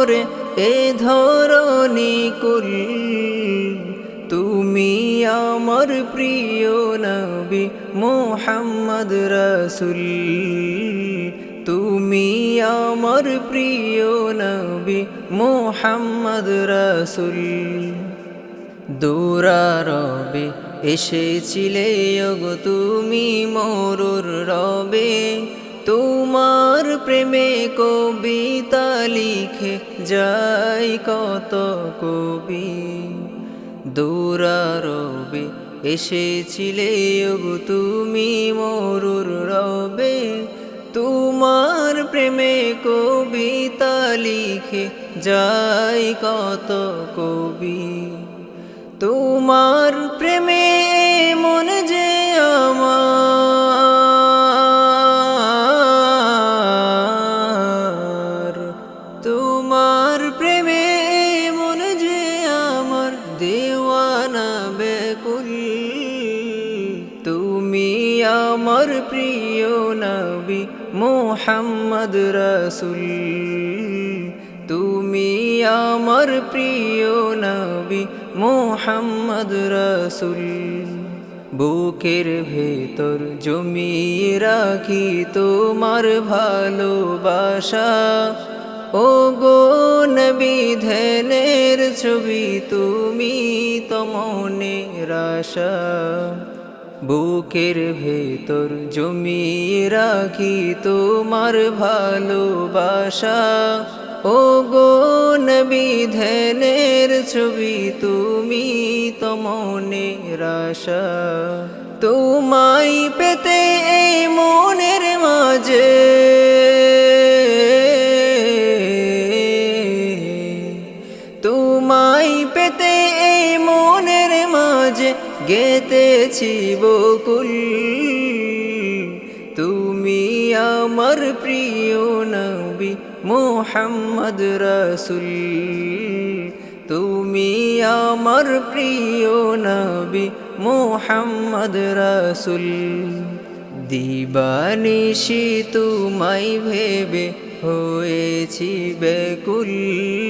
পরে এ ধরণী কুল। তুমি আমার প্রিয় নবী মোহাম্মদ রসুল। তুমি আমার প্রিয় নবী মোহাম্মদ রসুল। দূরারবে এসেছিলে, ওগো তুমি মরুর রবে। তোমার প্রেমে কবিতা লিখে যাই কত কবি। দূরারবে এসেছিলে ওগো তুমি মরুর রবে। তোমার প্রেমে কবিতা লিখে যাই কত কবি। তোমার প্রেমে আমার প্রিয় নবী মোহাম্মদ রসুল। তুমি আমার প্রিয় নবী মোহাম্মদ রসুল। বুকের ভেতর জমিয়ে রাখি তোমার ভালোবাসা। ও গো নবী, ধ্যানের ছবি তুমি তমনে রাশা বুকের ভেতর জমি রাখি তোমার ভালোবাসা। ও গো নবী, ধ্যানের ছবি তুমি তমনে রাশা তোমায় পেতে এই মনের মাঝে গেতেছি বকুল। তুমি আমার প্রিয় নবী মোহাম্মদ রসুল। তুমি আমার প্রিয় নবী মোহাম্মদ রসুল। দিবানিশি তোমায় ভেবে হয়েছি বেকুল।